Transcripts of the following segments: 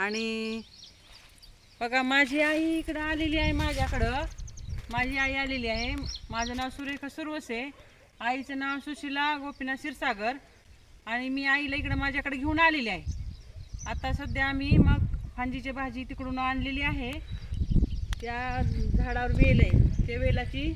आणि बघा माझी आई इकडं आलेली आहे माझ्याकडं. माझी आई आलेली आहे. माझं नाव सुरेखा सुरवसे. आईचं नाव सुशिला गोपीनाथ क्षीरसागर. आणि मी आईला इकडं माझ्याकडे घेऊन आलेली आहे. आता सध्या आम्ही मग फांजीची भाजी तिकडून आणलेली आहे. त्या झाडावर वेल आहे. त्या वेलाची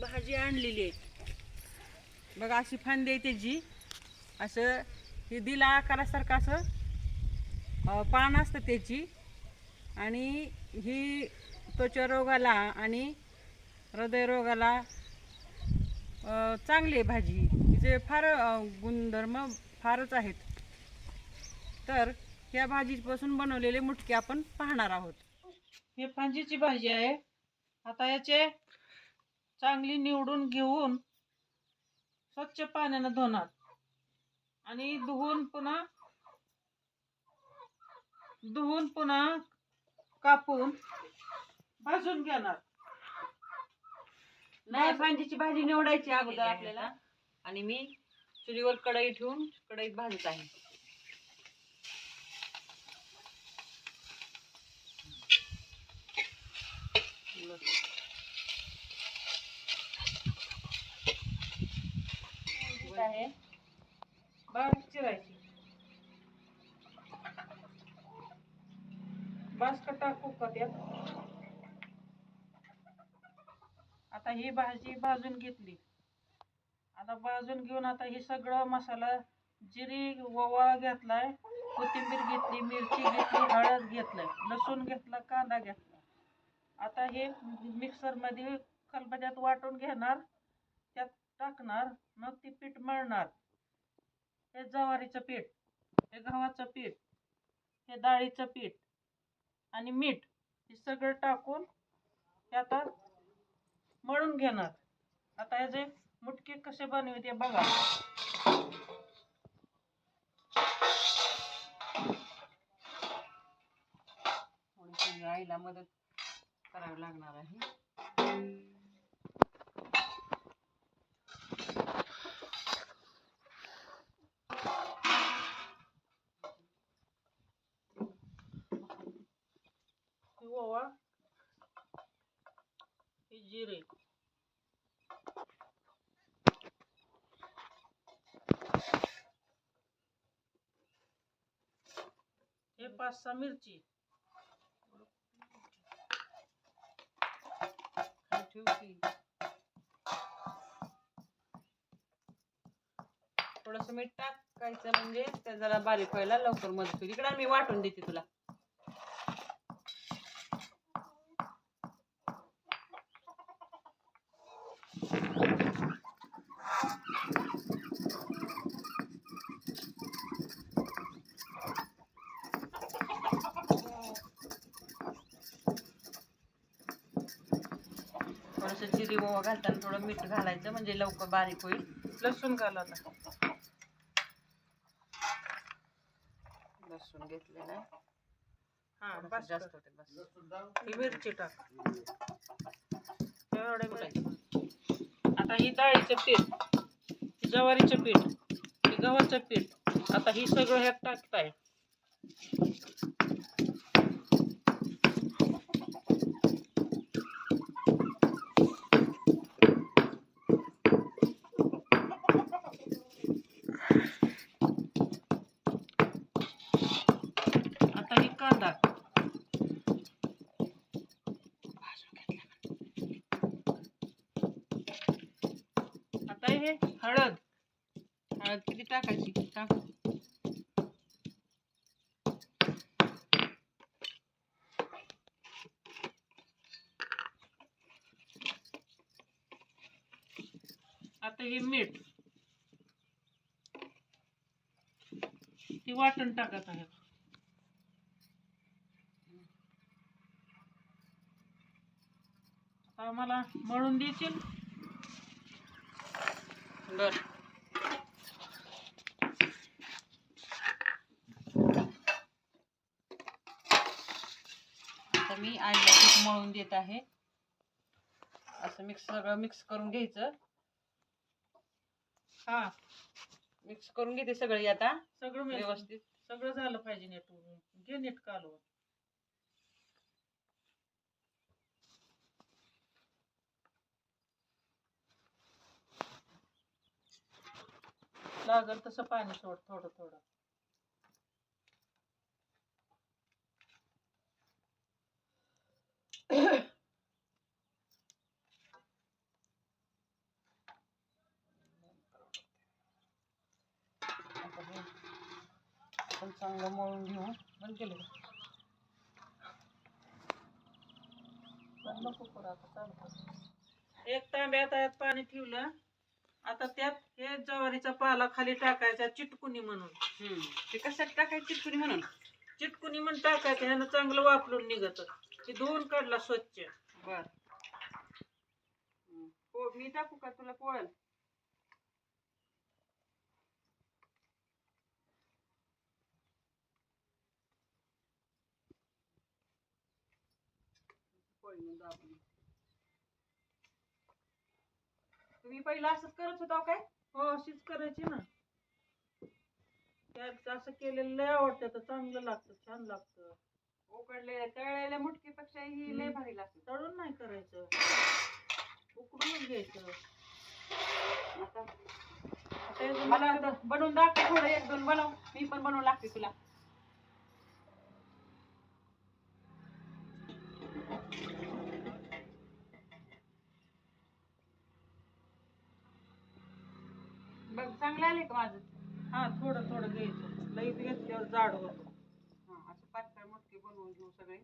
भाजी आणलेली आहे. बघा अशी फांदी आहे त्याची. असं हे दिला आकारासारखं असं. पान असतं त्याची. आणि ही त्वचा रोगाला आणि हृदयरोगाला चांगली आहे भाजी. तिचे फार गुणधर्म फारच आहेत. तर या भाजीपासून बनवलेले मुटके आपण पाहणार आहोत. हे फांजीची भाजी आहे. आता याचे चांगली निवडून घेऊन स्वच्छ पाण्यानं धुणार. आणि धुवून पुन्हा धुवून पुन्हा कापून भाजून घेणार. नाही फांदीची भाजी निवडायची अगोदर आपल्याला. आणि मी चुलीवर कढई ठेवून कढईत भाजत आहे. आहे बारीक चिरायची. बस का टाकू का त्यात? आता ही भाजी भाजून घेतली. आता भाजून घेऊन आता हे सगळं मसाला जिरी ओवा घेतलाय कोथिंबीर घेतली मिरची घेतली हळद घेतलाय लसूण घेतला कांदा घेतला. आता हे मिक्सरमध्ये खलबत्यात वाटून घेणार त्यात टाकणार मग ती पीठ मळणार. हे जवारीचं पीठ हे गव्हाचं पीठ हे डाळीचं पीठ आणि मीठ हे सगळं टाकून हे आता मळून घेणार. आता हे जे मुटके कसे बनवते बघा. आईला मदत करावी लागणार आहे हे ओवा हे जिरे हे पाच सहा मिरची थोडस मीठ टाकायचं म्हणजे त्या जरा बारीक व्हायला लवकर मदत होईल. इकडे मी वाटून देते तुला. जिरी ओवा घालताना थोडं मीठ घालायचं म्हणजे लवकर बारीक होईल. लसूण घाल आता. लसूण घेतलेलं आहे. हा बस जास्त होते बस. ही मिरची टाक. एवढे मिरची. आता ही डाळीचं पीठ ज्वारीचं पीठ ही गव्हाचं पीठ आता ही सगळं ह्यात टाकताय आता ही कांदा आता हे हळद हळद किती टाकायची टाक आता हे मीठ ती वाटण टाकत आहे आता मला मळून देशील बर आता मी आईला पीठ मळून देत आहे. असं मिक्स सगळं मिक्स करून घ्यायचं. हा मिक्स करून घेते सगळी आता. सगळं व्यवस्थित. सगळं झालं पाहिजे नीट घे नीट कालवून लागल तसं पाणी सोड थोडं थोडं आता हे आपण चांगलं मळून घेऊ बंद केलं का? बंद नको करू आता चालू कर. एक तांब्यात यात पाणी ठेवलं. आता त्यात हे ज्वारीचा पाला खाली टाकायचा चिटकुनी म्हणून. ते कशात टाकायची चिटकुनी म्हणून? चिटकुनी म्हणून टाकायचं ह्यानं चांगलं वापरून निघत. ते धुवून काढला स्वच्छ. बर. हो मी टाकू का तुला पोळल तुम्ही पहिला असंच करत होता काय? हो अशीच करायची ना. त्यात असं केलेलं लय आवडतं तर चांगलं लागतं छान लागतं. उकडले तळलेल्या मुटकीपेक्षा ही लय. भारी लागते. तळून नाही करायचं. उकडूनच घ्यायचं. आता मला बनवून दाखव थोडं एक दोन बनव. मी पण बनवू लागते तुला. बघ चांगलं आले का माझं? हा थोडं थोडं घ्यायचं. लई घेतल्यावर जाड होतं. हा असं पातळ मटके बनवून घेऊ सगळे.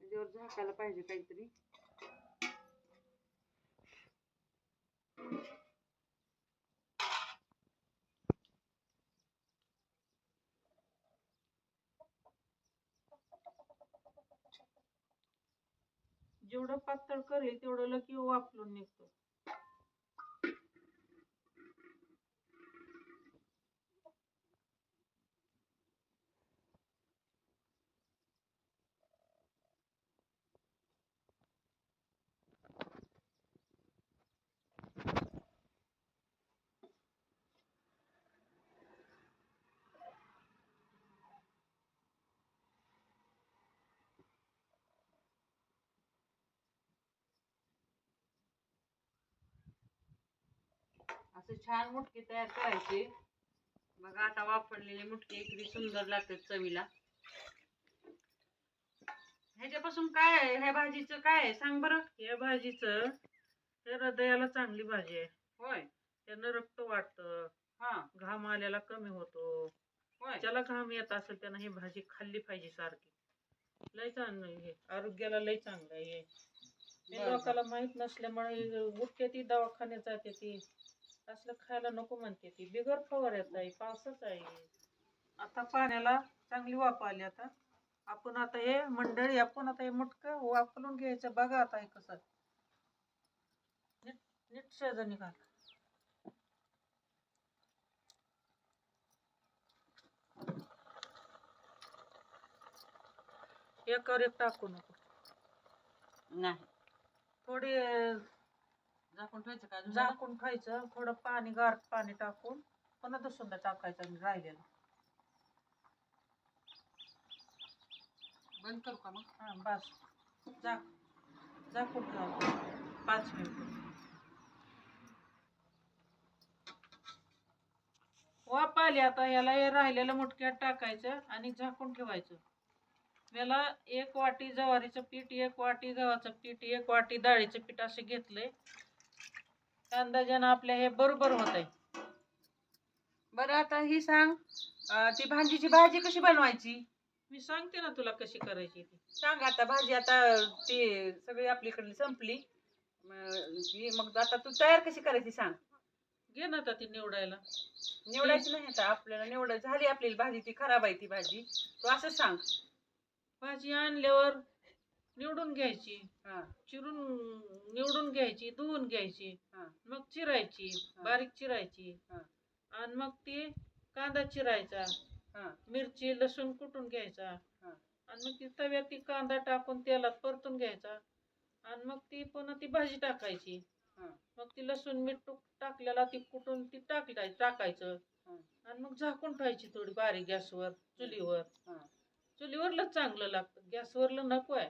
त्याच्यावर झाकायला पाहिजे काहीतरी. पातळ करेल तेवढं लकी वापरून निघतो. असं छान मुटके तयार करायचे. बघा आता वापरलेले मुटके किती सुंदर लागतात चवीला. ह्याच्यापासून काय आहे? ह्या भाजीचं काय आहे? सांग बरं. या भाजीचं हे हृदयाला चांगली भाजी आहे. होय. त्यानं रक्त वाढतं. हा. घाम आलेला कमी होतो. होय. ज्याला घाम येत असेल त्यानं ही भाजी खाल्ली पाहिजे सारखी. लय चांगलं आहे. हे आरोग्याला लय चांगलं आहे. हे. हे बरं. लोकांना माहीत नसल्यामुळे उठते ती दवाखान्यात जाते ती. असलं खायला नको म्हणते ती. बिगर फवाऱ्यात आहे पावसाच आहे. आता पाण्याला चांगली वाफ आली आता. आपण आता हे मंडळी आपण आता हे मुटकं वापरून घ्यायचं. बघा आता हे कसं. नीट नीट शेजारी घाल एकावर एक टाकू नको. नाही. थोडी झाकून ठेवायचं का अजून झाकून खायचं थोडं पाणी गार पाणी टाकून पुन्हा दुसऱ्यांदा टाकायचं आणि राहिलेलं. बंद करू का मग? हा बस. झाक झाकून ठेवा. पाच मिनिट. वाप आली आता याला हे राहिलेलं मुटक्यात टाकायचं आणि झाकून ठेवायचं. याला एक वाटी ज्वारीचं पीठ एक वाटी गव्हाचं पीठ एक वाटी डाळीचं पीठ असं घेतलंय. अंदाजानं आपल्या हे बरोबर होत आहे बरं आता ही सांग अं, ती भाजीची भाजी कशी बनवायची? मी सांगते ना तुला कशी करायची ती. सांग आता भाजी आता ती सगळी आपल्याकडली संपली. म- ती मग आता तू तयार कशी करायची सांग. घे ना आता ती निवडायला. निवडायची नाही आता आपल्याला निवड झाली आपली भाजी ती खराब आहे ती भाजी. तू असं सांग. भाजी आणल्यावर निवडून घ्यायची हा चिरून निवडून घ्यायची धुवून घ्यायची हा. मग चिरायची. बारीक चिरायची हा. आणि मग ती कांदा चिरायचा हा मिरची लसूण कुटून घ्यायचा हा. आणि मग ती तव्यात ती कांदा टाकून तेलात परतून घ्यायचा आणि मग ती पुन्हा ती भाजी टाकायची हा. मग ती लसूण मीठ टूक टाकलेला ती कुठून ती टाकलाय टाकायचं. आणि मग झाकून ठेवायची थोडी बारीक गॅसवर चुलीवर हा. चुलीवरलं चांगलं लागतं गॅसवरलं नको आहे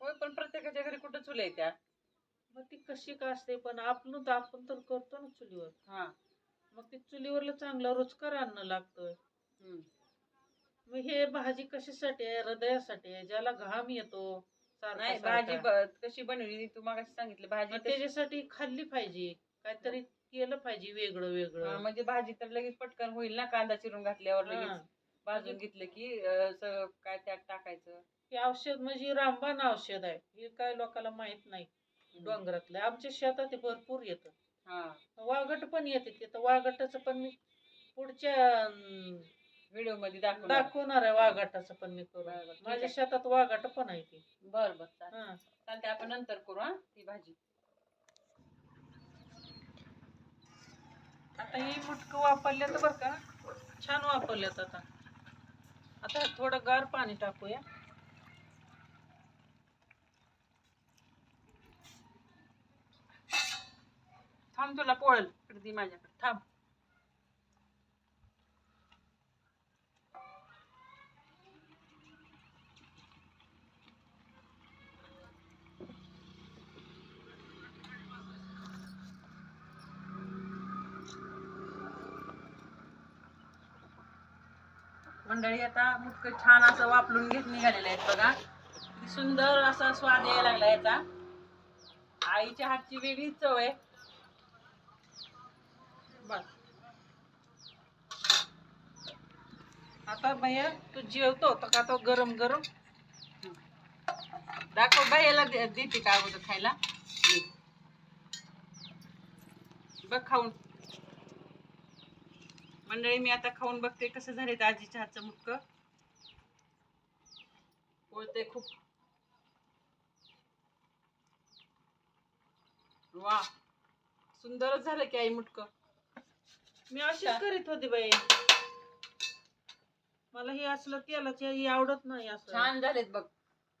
होय पण प्रत्येकाच्या घरी कुठं चुले आहे त्या? मग ती कशी का असते? पण आपण तर आपण तर करतो ना चुलीवर. हा. मग ते चुलीवरलं चांगलं रुचकर अन्न लागतं हम्म. मग हे भाजी कशासाठी आहे? हृदयासाठी आहे? ज्याला घाम येतो सारखा नाही सारखा. भाजी ब- कशी बनवली? तू मागाशी सांगितलं भाजी मग त्याच्यासाठी खाल्ली पाहिजे. काहीतरी केलं पाहिजे वेगळं हा, वेगळं म्हणजे भाजी तर लगेच पटकन होईल ना कांदा चिरून घातल्यावर हा. लगेच. भाजून घेतलं की अं, सगळं काय त्यात टाकायचं? हे औषध म्हणजे रामबाण औषध आहे. हे काय लोकांना माहीत नाही. डोंगरातलं. आमच्या शेतात हे भरपूर येतं. हा. वाघट पण येते तिथं वाघटाचं पण मी पुढच्या व्हिडिओमध्ये दाखव दाखवणार आहे वाघाटाचं पण मी ठीक माझ्या. शेतात वाघाट पण आहे ती. बर बर. चालते आपण नंतर करू हा ती भाजी. आता ही मुटकं वापरल्यात बरं का. छान वापरल्यात आता. आता थोडं गार पाणी टाकूया. थांब तुला पोळल इकडे माझ्याकडे थांब. मंडळी आता मुटक छान असं वापरून घेत निघालेलं आहेत बघा. सुंदर असा स्वाद यायला लागला याचा. आईच्या हातची वेगळीच चव आहे. बस आता भैया तू जेवतो तर का? तो गरम गरम. दाखव भैयाला दे- देते का अगोदर खायला? बघ खाऊन. मंडळी मी आता खाऊन बघते कसं झाले आजीच्या हातचं मुटक. पोळते खूप. वा. सुंदरच झालं की आई मुटकं. मी अशीच करीत होती बाई. मला हे असलं तेलाचे हे आवडत नाही असं. छान झालेत बघ.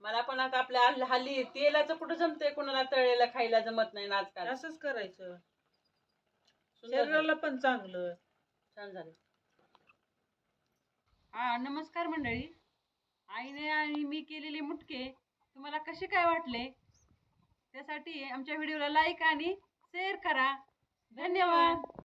मला पण आता आपल्या हल्ली- हल्ली तेलाचं कुठं जमतंय कोणाला तळलेलं खायला जमत नाही ना आजकाल. असंच करायचं. सुंदर झालं. शरीराला पण चांगलं. छान झालं. हा नमस्कार मंडळी. आईने आणि मी केलेले मुटके तुम्हाला कसे काय वाटले? त्यासाठी आमच्या व्हिडिओला लाईक आणि शेअर करा. धन्यवाद.